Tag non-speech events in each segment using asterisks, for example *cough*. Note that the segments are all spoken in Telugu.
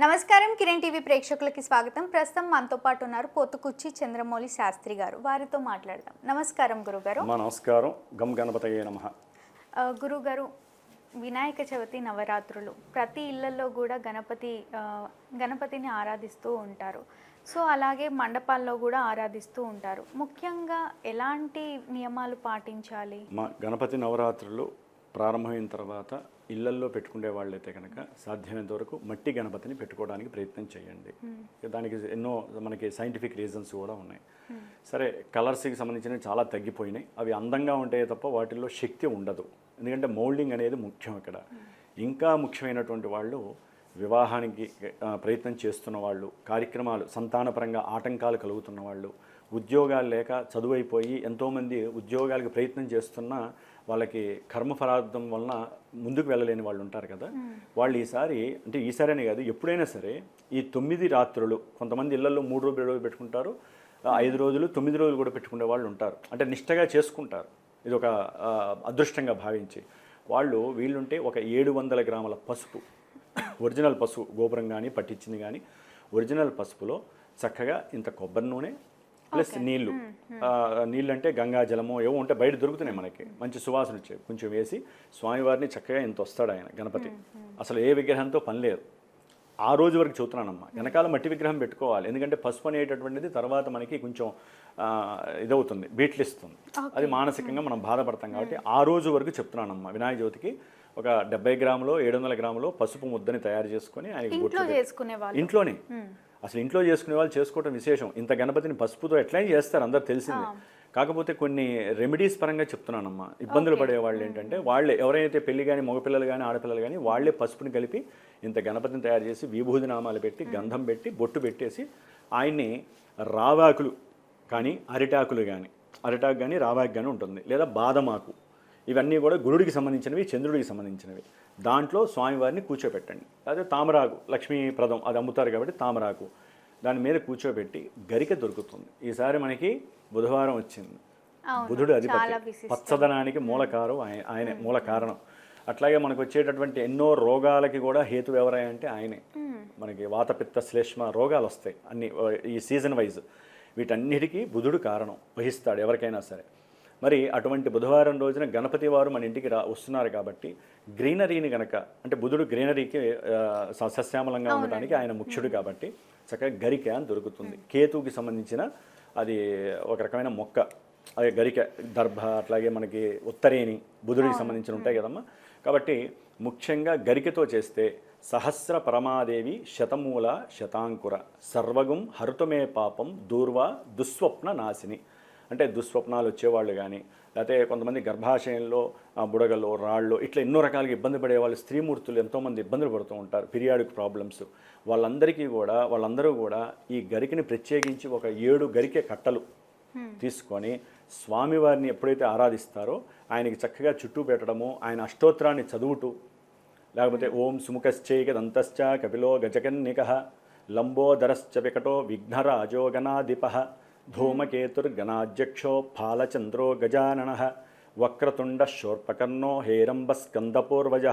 నమస్కారం. కిరణ్ టీవీ ప్రేక్షకులకి స్వాగతం. ప్రస్తుతం మనతో పాటు ఉన్నారు పోతుకుచ్చి చంద్రమౌళి శాస్త్రి గారు. వారితో మాట్లాడదాం. నమస్కారం గురుగారు. నమస్కారం. గం గణపతయ్యే నమ. గురుగారు వినాయక చవితి నవరాత్రులు ప్రతి ఇళ్ళలో కూడా గణపతి గణపతిని ఆరాధిస్తూ ఉంటారు. సో అలాగే మండపాల్లో కూడా ఆరాధిస్తూ ఉంటారు. ముఖ్యంగా ఎలాంటి నియమాలు పాటించాలి? మా గణపతి నవరాత్రులు ప్రారంభమైన తర్వాత ఇళ్ళల్లో పెట్టుకునే వాళ్ళైతే కనుక సాధ్యమైనంత వరకు మట్టి గణపతిని పెట్టుకోవడానికి ప్రయత్నం చేయండి. దానికి ఎన్నో మనకి సైంటిఫిక్ రీజన్స్ కూడా ఉన్నాయి. సరే కలర్స్కి సంబంధించినవి చాలా తగ్గిపోయినాయి. అవి అందంగా ఉంటాయి తప్ప వాటిల్లో శక్తి ఉండదు. ఎందుకంటే మౌల్డింగ్ అనేది ముఖ్యం ఇక్కడ. ఇంకా ముఖ్యమైనటువంటి వాళ్ళు వివాహానికి ప్రయత్నం చేస్తున్న వాళ్ళు కార్యక్రమాలు సంతానపరంగా ఆటంకాలు కలుగుతున్న వాళ్ళు ఉద్యోగాలు లేక చదువైపోయి ఎంతోమంది ఉద్యోగాలకు ప్రయత్నం చేస్తున్నా వాళ్ళకి కర్మఫలార్థం వలన ముందుకు వెళ్ళలేని వాళ్ళు ఉంటారు కదా. వాళ్ళు ఈసారి అంటే ఈసారి అనే కాదు ఎప్పుడైనా సరే ఈ తొమ్మిది రాత్రులు కొంతమంది ఇళ్ళలో మూడు రోజులు పెట్టుకుంటారు ఆ, ఐదు రోజులు తొమ్మిది రోజులు కూడా పెట్టుకునే వాళ్ళు ఉంటారు. అంటే నిష్టగా చేసుకుంటారు. ఇది ఒక అదృష్టంగా భావించి. వాళ్ళు వీళ్ళుంటే ఒక ఏడు వందల గ్రాముల పసుపు ఒరిజినల్ పసుపు గోపురం కానీ పట్టించింది కానీ ఒరిజినల్ పసుపులో చక్కగా ఇంత కొబ్బరి నూనె ప్లస్ నీళ్ళు నీళ్ళు. అంటే గంగా జలము ఏవో ఉంటే బయట దొరుకుతున్నాయి మనకి. మంచి సువాసన వచ్చాయి కొంచెం వేసి స్వామివారిని చక్కగా ఇంత వస్తాడు ఆయన గణపతి. అసలు ఏ విగ్రహంతో పని లేదు. ఆ రోజు వరకు చెబుతున్నానమ్మా వెనకాల మట్టి విగ్రహం పెట్టుకోవాలి. ఎందుకంటే పసుపు అనేటటువంటిది తర్వాత మనకి కొంచెం ఇదవుతుంది బీట్లు ఇస్తుంది. అది మానసికంగా మనం బాధపడతాం కాబట్టి ఆ రోజు వరకు చెప్తున్నానమ్మా. వినాయక చవితికి ఒక డెబ్బై గ్రాములో ఏడు వందల గ్రాములో పసుపు ముద్దని తయారు చేసుకొని వాళ్ళు ఇంట్లోనే. అసలు ఇంట్లో చేసుకునే వాళ్ళు చేసుకోవటం విశేషం. ఇంత గణపతిని పసుపుతో ఎట్లయినా చేస్తారు అందరు తెలిసిందే. కాకపోతే కొన్ని రెమెడీస్ పరంగా చెప్తున్నానమ్మా. ఇబ్బందులు పడే వాళ్ళు ఏంటంటే వాళ్ళే ఎవరైతే పెళ్ళి కానీ మగపిల్లలు కానీ ఆడపిల్లలు కానీ వాళ్ళే పసుపుని కలిపి ఇంత గణపతిని తయారు చేసి విభూది నామాలు పెట్టి గంధం పెట్టి బొట్టు పెట్టేసి ఆయన్ని రావాకులు కానీ అరిటాకులు కానీ అరిటాకు కానీ రావాకు కానీ ఉంటుంది. లేదా బాదమాకు. ఇవన్నీ కూడా గురుడికి సంబంధించినవి చంద్రుడికి సంబంధించినవి. దాంట్లో స్వామివారిని కూర్చోబెట్టండి అదే తామరాకు లక్ష్మీప్రదం అది అమ్ముతారు కాబట్టి తామరాకు దాని మీద కూర్చోబెట్టి గరిక దొరుకుతుంది. ఈసారి మనకి బుధవారం వచ్చింది. బుధుడు అధిపతి. విశిష్టం. పచ్చదనానికి మూలకారం ఆయన ఆయనే మూల కారణం. అట్లాగే మనకు వచ్చేటటువంటి ఎన్నో రోగాలకి కూడా హేతు ఎవరంటే ఆయనే. మనకి వాతపిత్త శ్లేష్మ రోగాలు వస్తాయి అన్ని ఈ సీజన్ వైజ్. వీటన్నిటికీ బుధుడు కారణం. వహిస్తాడు ఎవరికైనా సరే. మరి అటువంటి బుధవారం రోజున గణపతి వారు మన ఇంటికి రా వస్తున్నారు కాబట్టి గ్రీనరీని గనక అంటే బుధుడు గ్రీనరీకి సస్యామలంగా ఉండటానికి ఆయన ముఖ్యుడు కాబట్టి చక్కగా గరిక అని దొరుకుతుంది. కేతువుకి సంబంధించిన అది ఒక రకమైన మొక్క అదే గరిక దర్భ అట్లాగే మనకి ఉత్తరేణి బుధుడికి సంబంధించిన ఉంటాయి కదమ్మా. కాబట్టి ముఖ్యంగా గరికతో చేస్తే సహస్ర పరమాదేవి శతమూల శతాంకుర సర్వగం హరుతమే పాపం దూర్వ దుస్వప్న నాశిని. అంటే దుస్వప్నాలు వచ్చేవాళ్ళు కానీ లేకపోతే కొంతమంది గర్భాశయంలో బుడగలు రాళ్ళు ఇట్లా ఎన్నో రకాలుగా ఇబ్బంది పడే వాళ్ళు స్త్రీమూర్తులు ఎంతోమంది ఇబ్బందులు పడుతూ ఉంటారు పీరియాడిక్ ప్రాబ్లమ్స్. వాళ్ళందరికీ కూడా వాళ్ళందరూ కూడా ఈ గరికని ప్రత్యేకించి ఒక ఏడు గరికె కట్టలు తీసుకొని స్వామివారిని ఎప్పుడైతే ఆరాధిస్తారో ఆయనకి చక్కగా చుట్టూ పెట్టడము ఆయన అష్టోత్తరాన్ని చదువుతూ లేకపోతే ఓం సుముఖశ్చైక దంతశ్చ కపిలో గజకన్నిక లంబోదరశ్చ వికటో విఘ్నరాజో గణాధిప ధూమకేతుర్గణాధ్యక్షో ఫాలచంద్రో గజానన వక్రతుండ శోర్పకర్ణో హేరంబస్కందపూర్వజ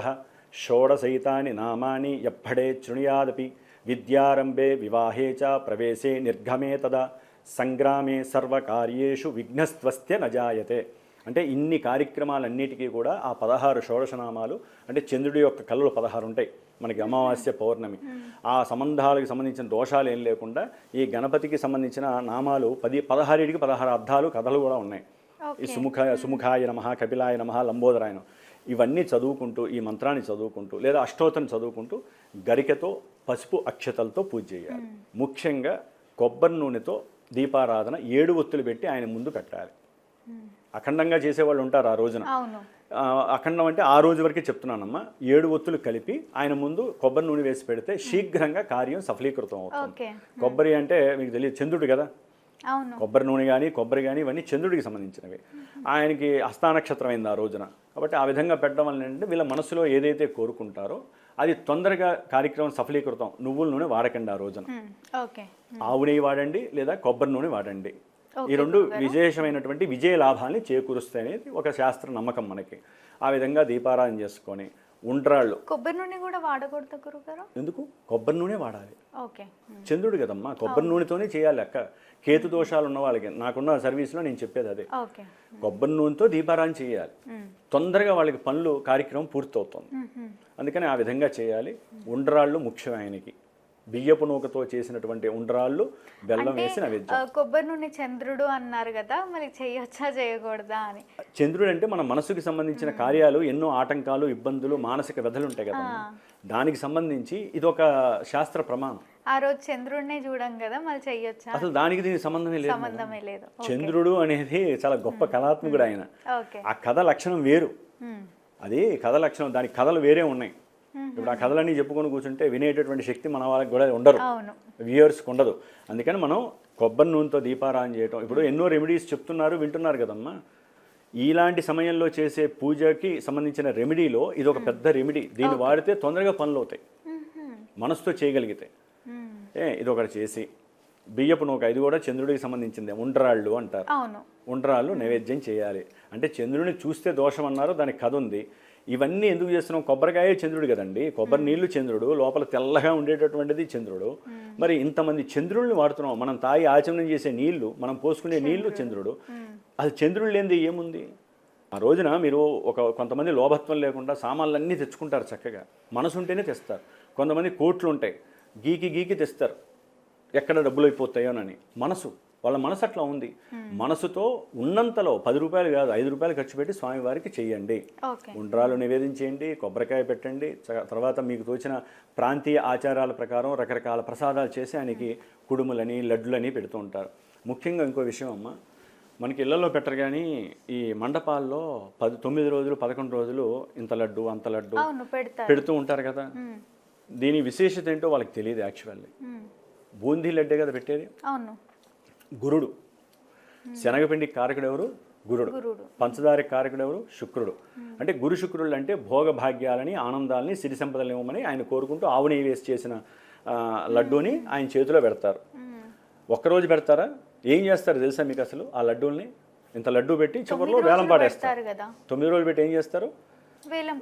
షోడసైతాని నామాని ఎప్పడే శృణుయాదపి విద్యారంభే వివాహే చ ప్రవేశే నిర్ఘమే తదా సంగ్రామే సర్వకార్యేషు విఘ్నస్త్వస్త్య నజాయతే అంటే ఇన్ని కార్యక్రమాలన్నిటికీ కూడా ఆ పదహారు షోడశనామాలు అంటే చంద్రుడి యొక్క కళలు పదహారు ఉంటాయి. మనకి అమావాస్య పౌర్ణమి. ఆ సంబంధాలకు సంబంధించిన దోషాలు ఏం లేకుండా ఈ గణపతికి సంబంధించిన నామాలు పది పదహారుడికి పదహారు అర్థాలు కథలు కూడా ఉన్నాయి. ఈ సుముఖ సుముఖాయ నమ కపిలాయ నమ లంబోదరాయ నమః. ఇవన్నీ చదువుకుంటూ ఈ మంత్రాన్ని చదువుకుంటూ లేదా అష్టోత్తరం చదువుకుంటూ గరికతో పసుపు అక్షతలతో పూజ చేయాలి. ముఖ్యంగా కొబ్బరి నూనెతో దీపారాధన ఏడు ఒత్తులు పెట్టి ఆయన ముందు పెట్టాలి అఖండంగా చేసేవాళ్ళు ఉంటారు ఆ రోజున. అఖండం అంటే ఆ రోజు వరకే చెప్తున్నానమ్మా. ఏడు ఒత్తులు కలిపి ఆయన ముందు కొబ్బరి నూనె వేసి పెడితే శీఘ్రంగా కార్యం సఫలీకృతం అవుతుంది. కొబ్బరి అంటే మీకు తెలియదు చంద్రుడు కదా? కొబ్బరి నూనె కానీ కొబ్బరి కానీ ఇవన్నీ చంద్రుడికి సంబంధించినవి. ఆయనకి హస్తానక్షత్రం అయింది ఆ రోజున. కాబట్టి ఆ విధంగా పెట్టడం వల్ల ఏంటంటే వీళ్ళ మనసులో ఏదైతే కోరుకుంటారో అది తొందరగా కార్యక్రమం సఫలీకృతం. నువ్వుల నూనె వాడకండి ఆ రోజున. ఆవు నెయ్యి వాడండి లేదా కొబ్బరి నూనె వాడండి. ఈ రెండు విశేషమైనటువంటి విజయ లాభాన్ని చేకూరుస్తాయనేది ఒక శాస్త్ర నమ్మకం మనకి. ఆ విధంగా దీపారాధన చేసుకొని ఉండ్రాళ్ళు. కొబ్బరి నూనె కూడా వాడకూడదు గురుగారు? ఎందుకు? కొబ్బరి నూనె వాడాలి. ఓకే. చంద్రుడు కదమ్మా కొబ్బరి నూనెతోనే చేయాలి అక్క. కేతు దోషాలు ఉన్న వాళ్ళకి నాకున్న సర్వీస్లో నేను చెప్పేది అదే. కొబ్బరి నూనెతో దీపారాయణ చేయాలి. తొందరగా వాళ్ళకి పనులు కార్యక్రమం పూర్తవుతుంది. అందుకని ఆ విధంగా చేయాలి. ఉండ్రాళ్ళు ముఖ్యం ఆయనకి బియ్యపు నూకతో చేసినటువంటి ఉండ్రాళ్ళు బెల్లం వేసి నైవేద్యం. కొబ్బరి నూనె చంద్రుడు అన్నారు కదా మరి చేయొచ్చా చేయకూడదా అని. చంద్రుడు అంటే మన మనసుకి సంబంధించిన కార్యాలు ఎన్నో ఆటంకాలు ఇబ్బందులు మానసిక వ్యధలు ఉంటాయి కదా. దానికి సంబంధించి ఇది ఒక శాస్త్ర ప్రమాణం. ఆ రోజు చంద్రుడినే చూడం కదా మరి చెయ్యొచ్చా అసలు దానికి దీనికి సంబంధమే లేదు సంబంధమే లేదు. చంద్రుడు అనేది చాలా గొప్ప కళాత్మకుడు ఆయన. ఆ కథ లక్షణం వేరు. అది కథ లక్షణం దానికి కథలు వేరే ఉన్నాయి. ఇప్పుడు ఆ కథలన్నీ చెప్పుకొని కూర్చుంటే వినేటటువంటి శక్తి మన వాళ్ళకి కూడా ఉండరు. వ్యూయర్స్కి ఉండదు. అందుకని మనం కొబ్బరి నూనెతో దీపారాయణ చేయటం. ఇప్పుడు ఎన్నో రెమెడీస్ చెప్తున్నారు వింటున్నారు కదమ్మా. ఇలాంటి సమయంలో చేసే పూజకి సంబంధించిన రెమెడీలో ఇది ఒక పెద్ద రెమెడీ దీన్ని వాడితే తొందరగా పనులు అవుతాయి. మనసుతో చేయగలిగితే. ఏ ఇది ఒకటి చేసి బియ్యపు నూక ఇది కూడా చంద్రుడికి సంబంధించింది. ఉండ్రాళ్ళు అంటారు. ఉండ్రాళ్ళు నైవేద్యం చేయాలి. అంటే చంద్రుడిని చూస్తే దోషం అన్నారు దానికి కథ ఉంది. ఇవన్నీ ఎందుకు చేస్తున్నాం కొబ్బరికాయ చంద్రుడు కదండి. కొబ్బరి నీళ్ళు చంద్రుడు లోపల తెల్లగా ఉండేటటువంటిది చంద్రుడు. మరి ఇంతమంది చంద్రుడిని వాడుతున్నాం. మనం తాగి ఆచమనం చేసే నీళ్ళు మనం పోసుకునే నీళ్ళు చంద్రుడు. అది చంద్రుడు లేనిది ఏముంది? ఆ రోజున మీరు ఒక కొంతమంది లోభత్వం లేకుండా సామాన్లన్నీ తెచ్చుకుంటారు చక్కగా. మనసు ఉంటేనే తెస్తారు. కొంతమంది కోట్లు ఉంటాయి గీకి గీకి తెస్తారు. ఎక్కడ డబ్బులు అయిపోతాయోనని మనసు. వాళ్ళ మనసు అట్లా ఉంది. మనసుతో ఉన్నంతలో పది రూపాయలు కాదు ఐదు రూపాయలు ఖర్చు పెట్టి స్వామివారికి చెయ్యండి. ఓకే. ఉండ్రాలు నివేదించేయండి కొబ్బరికాయ పెట్టండి తర్వాత మీకు తోచిన ప్రాంతీయ ఆచారాల ప్రకారం రకరకాల ప్రసాదాలు చేసి ఆయనకి కుడుములని లడ్డులని పెడుతూ ఉంటారు. ముఖ్యంగా ఇంకో విషయం అమ్మ మనకి ఇళ్ళలో పెట్టరు కానీ ఈ మండపాల్లో పది తొమ్మిది రోజులు పదకొండు రోజులు ఇంత లడ్డు అంత లడ్డు పెడుతూ ఉంటారు కదా. దీని విశేషత ఏంటో వాళ్ళకి తెలియదు యాక్చువల్లీ. బూందీ లడ్డే కదా పెట్టేది? అవును. గురుడు. శనగపిండి కారకుడు ఎవరు? గురుడు. పంచదార కారకుడు ఎవరు? శుక్రుడు. అంటే గురు శుక్రుడు అంటే భోగ భాగ్యాలని ఆనందాలని సిరి సంపదలు ఇవ్వమని ఆయన కోరుకుంటూ ఆవు నెయ్యి వేసి చేసిన లడ్డూని ఆయన చేతిలో పెడతారు. ఒక్కరోజు పెడతారా? ఏం చేస్తారు తెలుసా మీకు అసలు ఆ లడ్డూల్ని? ఇంత లడ్డూ పెట్టి చివరిలో వేలం పాటేస్తారు. తొమ్మిది రోజులు పెట్టి ఏం చేస్తారు?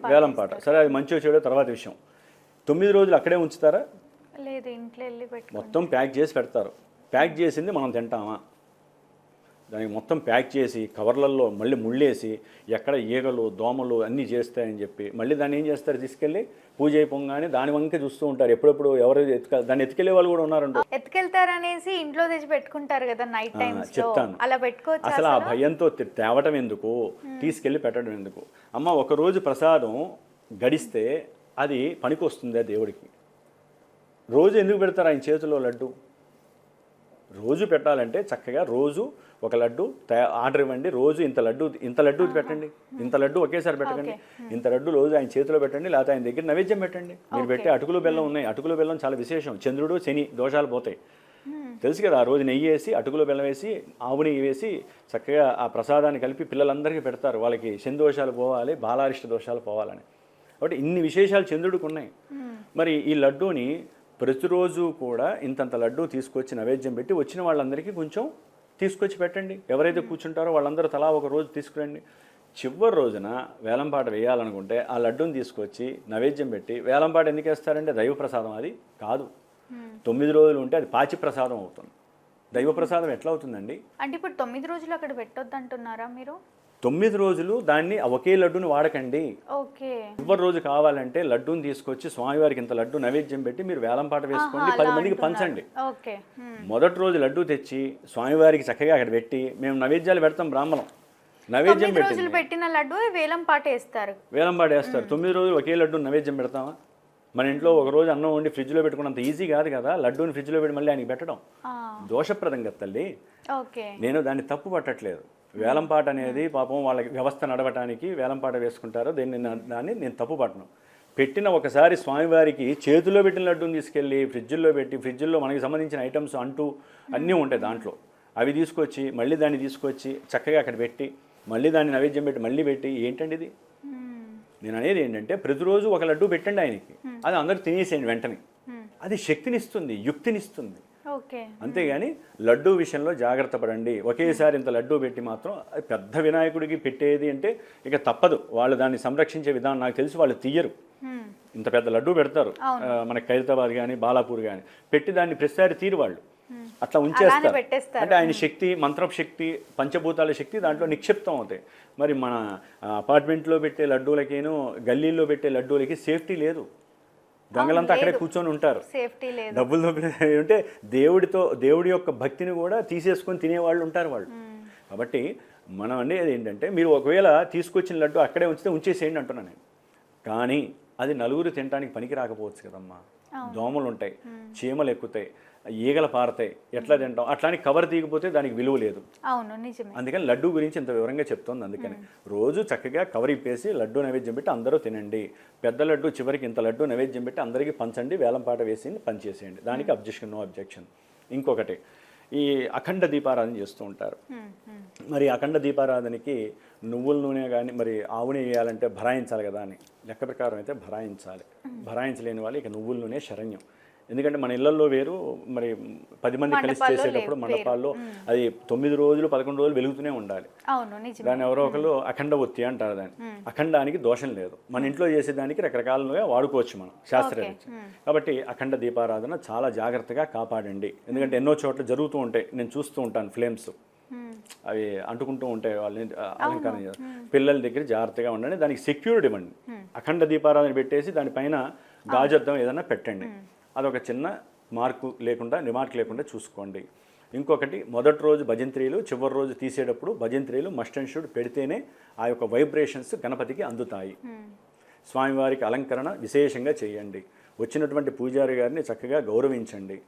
వేలం పాట సరే అది మంచిగా చెడో తర్వాత విషయం. తొమ్మిది రోజులు అక్కడే ఉంచుతారా? లేదు ఇంట్లో మొత్తం ప్యాక్ చేసి పెడతారు. ప్యాక్ చేసింది మనం తింటామా? దానికి మొత్తం ప్యాక్ చేసి కవర్లలో మళ్ళీ ముళ్ళేసి ఎక్కడ ఈగలు దోమలు అన్నీ చేస్తాయని చెప్పి మళ్ళీ దాన్ని ఏం చేస్తారు తీసుకెళ్ళి? పూజ అయిపోగానే దాని వంకే చూస్తూ ఉంటారు. ఎప్పుడెప్పుడు ఎవరు ఎత్తుక దాన్ని ఎత్తుకెళ్ళే వాళ్ళు కూడా ఉన్నారంట ఎత్తుకెళ్తారనేసి ఇంట్లో తెచ్చి పెట్టుకుంటారు కదా నైట్లో. చెప్తాను. అలా పెట్టుకోవచ్చు అసలు ఆ భయంతో తేవటం ఎందుకు? తీసుకెళ్ళి పెట్టడం ఎందుకు? అమ్మ ఒకరోజు ప్రసాదం గడిస్తే అది పనికొస్తుందా దేవుడికి. రోజు ఎందుకు పెడతారు ఆయన చేతిలో లడ్డు? రోజు పెట్టాలంటే చక్కగా రోజు ఒక లడ్డు ఆర్డర్ ఇవ్వండి. రోజు ఇంత లడ్డు ఇంత లడ్డు పెట్టండి. ఇంత లడ్డు ఒకేసారి పెట్టకండి. ఇంత లడ్డు రోజు ఆయన చేతిలో పెట్టండి లేకపోతే ఆయన దగ్గర నైవేద్యం పెట్టండి. మీరు పెట్టే అటుకులు బెల్లం ఉన్నాయి. అటుకులు బెల్లం చాలా విశేషం. చంద్రుడు శని దోషాలు పోతాయి. తెలుసు కదా ఆ రోజు నెయ్యి వేసి అటుకులు బెల్లం వేసి ఆవు నెయ్యి వేసి చక్కగా ఆ ప్రసాదాన్ని కలిపి పిల్లలందరికీ పెడతారు. వాళ్ళకి శని దోషాలు పోవాలి బాలారిష్ట దోషాలు పోవాలని. కాబట్టి ఇన్ని విశేషాలు చంద్రుడికి ఉన్నాయి. మరి ఈ లడ్డూని ప్రతిరోజు కూడా ఇంతంత లడ్డూ తీసుకొచ్చి నైవేద్యం పెట్టి వచ్చిన వాళ్ళందరికీ కొంచెం తీసుకొచ్చి పెట్టండి. ఎవరైతే కూర్చుంటారో వాళ్ళందరూ తలా ఒక రోజు తీసుకురండి. చివరి రోజున వేలంపాట వేయాలనుకుంటే ఆ లడ్డూని తీసుకొచ్చి నైవేద్యం పెట్టి వేలంపాట ఎందుకు వేస్తారంటే దైవ ప్రసాదం అది కాదు. తొమ్మిది రోజులు ఉంటే అది పాచి ప్రసాదం అవుతుంది. దైవ ప్రసాదం ఎట్లా అవుతుందండి? అంటే ఇప్పుడు తొమ్మిది రోజులు అక్కడ పెట్టొద్దు అంటున్నారా మీరు? తొమ్మిది రోజులు దాన్ని ఒకే లడ్డుని వాడకండి. చివరి రోజు కావాలంటే లడ్డూని తీసుకొచ్చి స్వామివారికి ఇంత లడ్డు నైవేద్యం పెట్టి మీరు వేలంపాట వేసుకోండి పది మందికి పంచండి. మొదటి రోజు లడ్డు తెచ్చి స్వామివారికి చక్కగా అక్కడ పెట్టి మేము నైవేద్యాలు పెడతాం బ్రాహ్మణం. నైవేద్యం రోజులు పెట్టిన లడ్డు వేలం పాట వేస్తారు. వేలంపాట వేస్తారు. తొమ్మిది రోజులు ఒకే లడ్డు నైవేద్యం పెడతామా? మన ఇంట్లో ఒక రోజు అన్నం వండి ఫ్రిడ్జ్లో పెట్టుకున్నంత ఈజీ కాదు కదా. లడ్డూని ఫ్రిడ్జ్లో పెట్టి మళ్ళీ ఆయనకి పెట్టడం. దోషప్రదం కదా తల్లి. ఓకే. నేను దాన్ని తప్పు పట్టట్లేదు. వేలంపాట అనేది పాపం వాళ్ళకి వ్యవస్థ నడవటానికి వేలంపాట వేసుకుంటారు దీన్ని దాన్ని నేను తప్పు పట్టను పెట్టిన ఒకసారి స్వామివారికి చేతిలో పెట్టిన లడ్డూని తీసుకెళ్ళి ఫ్రిడ్జ్లో పెట్టి ఫ్రిడ్జ్లో మనకి సంబంధించిన ఐటమ్స్ అంటూ అన్నీ ఉంటాయి దాంట్లో. అవి తీసుకొచ్చి మళ్ళీ దాన్ని తీసుకొచ్చి చక్కగా అక్కడ పెట్టి మళ్ళీ దాన్ని నైవేద్యం పెట్టి మళ్ళీ పెట్టి ఏంటండి ఇది. నేను అనేది ఏంటంటే ప్రతిరోజు ఒక లడ్డు పెట్టండి ఆయనకి. అది అందరూ తినేసేయండి వెంటనే. అది శక్తినిస్తుంది యుక్తినిస్తుంది. అంతేగాని లడ్డూ విషయంలో జాగ్రత్త పడండి. ఒకేసారి ఇంత లడ్డూ పెట్టి మాత్రం పెద్ద వినాయకుడికి పెట్టేది అంటే ఇక తప్పదు. వాళ్ళు దాన్ని సంరక్షించే విధానం నాకు తెలిసి వాళ్ళు తీయరు. ఇంత పెద్ద లడ్డూ పెడతారు. మన ఖైరతాబాద్ కానీ బాలాపూర్ కానీ పెట్టి దాన్ని ప్రతిసారి తీరు వాళ్ళు. అట్లా ఉంచేస్తారు. అంటే ఆయన శక్తి మంత్రపు శక్తి పంచభూతాల శక్తి దాంట్లో నిక్షిప్తం అవుతాయి. మరి మన అపార్ట్మెంట్లో పెట్టే లడ్డూలకేను గల్లీల్లో పెట్టే లడ్డూలకి సేఫ్టీ లేదు. దొంగలంతా అక్కడే కూర్చొని ఉంటారు. సేఫ్టీ లేదు. డబ్బులు దొబ్బిన *laughs* అంటే దేవుడితో దేవుడి యొక్క భక్తిని కూడా తీసేసుకొని తినేవాళ్ళు ఉంటారు వాళ్ళు. కాబట్టి మనం అనేది ఏంటంటే మీరు ఒకవేళ తీసుకొచ్చిన లడ్డు అక్కడే ఉంచితే ఉంచేసేయండి అంటున్నాను నేను. కానీ అది నలుగురు తినడానికి పనికి రాకపోవచ్చు కదమ్మా. దోమలు ఉంటాయి చీమలు ఎక్కుతాయి ఈగలు పారతాయి ఎట్లా తింటాం? అట్లాని కవర్ తీయకపోతే దానికి విలువ లేదు. అవును నిజమే. అందుకని లడ్డు గురించి ఇంత వివరంగా చెప్తోంది అందుకని. రోజు చక్కగా కవర్ ఇప్పేసి లడ్డు నైవేద్యం పెట్టి అందరూ తినండి. పెద్ద లడ్డు చివరికి ఇంత లడ్డు నైవేద్యం పెట్టి అందరికీ పంచండి వేలంపాట వేసి పనిచేసేయండి. దానికి అబ్జెక్షన్ నో అబ్జెక్షన్. ఇంకొకటి ఈ అఖండ దీపారాధన చేస్తూ ఉంటారు. మరి అఖండ దీపారాధనకి నువ్వుల నూనె కానీ మరి ఆవు నెయ్యి వేయాలంటే భరాయించాలి కదా అని. లెక్క ప్రకారం అయితే భరాయించాలి. భరాయించలేని వాళ్ళు ఇక నువ్వుల నూనె శరణ్యం. ఎందుకంటే మన ఇళ్ళలో వేరు మరి పది మంది కలిసి చేసేటప్పుడు మండపాల్లో అది తొమ్మిది రోజులు పదకొండు రోజులు వెలుగుతూనే ఉండాలి. దాన్ని ఎవరో ఒకరు అఖండ ఒత్తి అంటారు దాన్ని. అఖండానికి దోషం లేదు. మన ఇంట్లో చేసేదానికి రకరకాలుగా వాడుకోవచ్చు మనం శాస్త్రరీత్యా కాబట్టి అఖండ దీపారాధన చాలా జాగ్రత్తగా కాపాడండి. ఎందుకంటే ఎన్నో చోట్ల జరుగుతూ ఉంటాయి. నేను చూస్తూ ఉంటాను ఫ్లేమ్స్. అవి అంటుకుంటూ ఉంటాయి వాళ్ళని అలంకరణ చేస్తారు. పిల్లల దగ్గర జాగ్రత్తగా ఉండండి. దానికి సెక్యూరిటీ ఇవ్వండి. అఖండ దీపారాధన పెట్టేసి దానిపైన గాజద్దం ఏదైనా పెట్టండి. అదొక చిన్న మార్కు లేకుండా రిమార్క్ లేకుండా చూసుకోండి. ఇంకొకటి మొదటి రోజు భజంత్రీలు చివరి రోజు తీసేటప్పుడు భజంత్రీలు మస్ట్ అండ్ షుడ్ పెడితేనే ఆ యొక్క వైబ్రేషన్స్ గణపతికి అందుతాయి. హ్మ్. స్వామివారికి అలంకరణ విశేషంగా చేయండి. వచ్చినటువంటి పూజారి గారిని చక్కగా గౌరవించండి.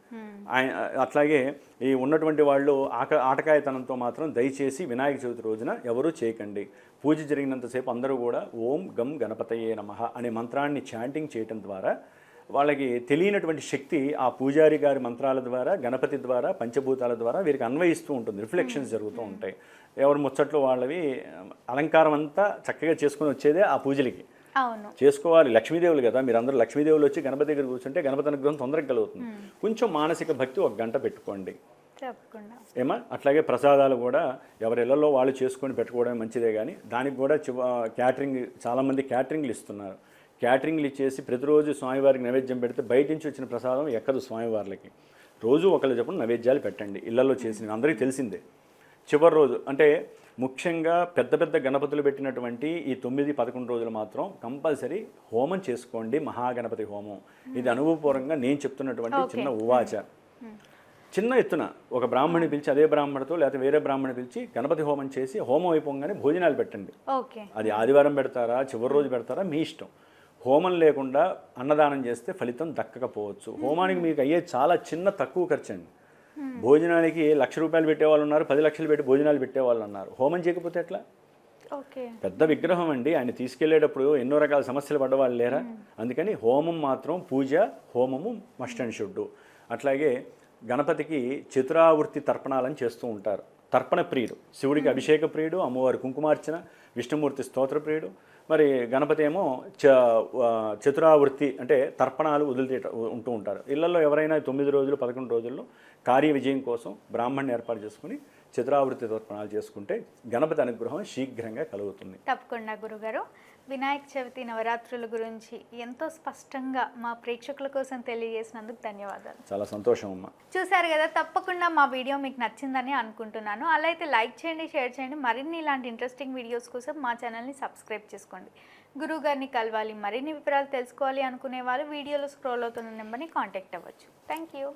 ఆయన అట్లాగే ఈ ఉన్నటువంటి వాళ్ళు ఆక ఆటకాయతనంతో మాత్రం దయచేసి వినాయక చవితి రోజున ఎవరూ చేయకండి. పూజ జరిగినంతసేపు అందరూ కూడా ఓం గం గణపతయే నమః అనే మంత్రాన్ని చాంటింగ్ చేయటం ద్వారా వాళ్ళకి తెలియనటువంటి శక్తి ఆ పూజారి గారి మంత్రాల ద్వారా గణపతి ద్వారా పంచభూతాల ద్వారా వీరికి అన్వయిస్తూ ఉంటుంది. రిఫ్లెక్షన్స్ జరుగుతూ ఉంటాయి. ఎవరి ముచ్చట్లు వాళ్ళవి అలంకారం అంతా చక్కగా చేసుకొని వచ్చేదే ఆ పూజలకి. చేసుకోవాలి. లక్ష్మీదేవులు కదా. మీరు అందరూ లక్ష్మీదేవులు వచ్చి గణపతి దగ్గర కూర్చుంటే గణపతి అనుగ్రహం తొందరగా కలుగుతుంది. కొంచెం మానసిక భక్తి ఒక గంట పెట్టుకోండి. తప్పకుండా. ఏమా? అట్లాగే ప్రసాదాలు కూడా ఎవరి ఇళ్ళలో వాళ్ళు చేసుకొని పెట్టుకోవడం మంచిదే కానీ దానికి కూడా క్యాటరింగ్ చాలామంది క్యాటరింగ్లు ఇస్తున్నారు. క్యాటరింగ్లు ఇచ్చేసి ప్రతిరోజు స్వామివారికి నైవేద్యం పెడితే బయట నుంచి వచ్చిన ప్రసాదం ఎక్కదు స్వామివార్లకి. రోజు ఒకళ్ళు చెప్పిన నైవేద్యాలు పెట్టండి. ఇళ్ళలో చేసిన అందరికీ తెలిసిందే. చివరి రోజు అంటే ముఖ్యంగా పెద్ద పెద్ద గణపతులు పెట్టినటువంటి ఈ తొమ్మిది పదకొండు రోజులు మాత్రం కంపల్సరీ హోమం చేసుకోండి. మహాగణపతి హోమం. ఇది అనుభవపూర్వకంగా నేను చెప్తున్నటువంటి చిన్న ఉవాచ. చిన్న ఎత్తున ఒక బ్రాహ్మణి పిలిచి అదే బ్రాహ్మణతో లేకపోతే వేరే బ్రాహ్మణి పిలిచి గణపతి హోమం చేసి హోమం అయిపోగానే భోజనాలు పెట్టండి. అది ఆదివారం పెడతారా? చివరి రోజు పెడతారా? మీ ఇష్టం. హోమం లేకుండా అన్నదానం చేస్తే ఫలితం దక్కకపోవచ్చు. హోమానికి మీకు అయ్యే చాలా చిన్న తక్కువ ఖర్చు అండి భోజనానికి లక్ష రూపాయలు పెట్టేవాళ్ళు ఉన్నారు పది లక్షలు పెట్టి భోజనాలు పెట్టేవాళ్ళు ఉన్నారు హోమం చేయకపోతే ఎట్లా? పెద్ద విగ్రహం అండి. ఆయన తీసుకెళ్ళేటప్పుడు ఎన్నో రకాల సమస్యలు పడ్డవాళ్ళు లేరా? అందుకని హోమం మాత్రం పూజ హోమము మస్ట్ అండ్ షుడ్. అట్లాగే గణపతికి చతురావృత్తి తర్పణాలని చేస్తూ ఉంటారు. తర్పణ ప్రియుడు. శివుడికి అభిషేక ప్రియుడు అమ్మవారి కుంకుమార్చన విష్ణుమూర్తి స్తోత్ర ప్రియుడు మరి గణపతి ఏమో చ చతురావృత్తి అంటే తర్పణాలు వదిలితే ఉంటూ ఉంటారు. ఇళ్ళలో ఎవరైనా తొమ్మిది రోజులు పదకొండు రోజుల్లో కార్య విజయం కోసం బ్రాహ్మణ్ని ఏర్పాటు చేసుకుని చతురావృత్తి తర్పణాలు చేసుకుంటే గణపతి అనుగ్రహం శీఘ్రంగా కలుగుతుంది. తప్పకుండా గురుగారు. వినాయక చవితి నవరాత్రుల గురించి ఎంతో స్పష్టంగా మా ప్రేక్షకుల కోసం తెలియజేసినందుకు ధన్యవాదాలు. చాలా సంతోషం అమ్మా. చూసారు కదా తప్పకుండా మా వీడియో మీకు నచ్చిందని అనుకుంటున్నాను. అలా అయితే లైక్ చేయండి షేర్ చేయండి. మరిన్ని ఇలాంటి ఇంట్రెస్టింగ్ వీడియోస్ కోసం మా ఛానల్ని సబ్స్క్రైబ్ చేసుకోండి. గురువు గారిని కలవాలి మరిన్ని వివరాలు తెలుసుకోవాలి అనుకునే వాళ్ళు వీడియోలో స్క్రోల్ అవుతున్న నెంబర్ని కాంటాక్ట్ అవ్వచ్చు. Thank you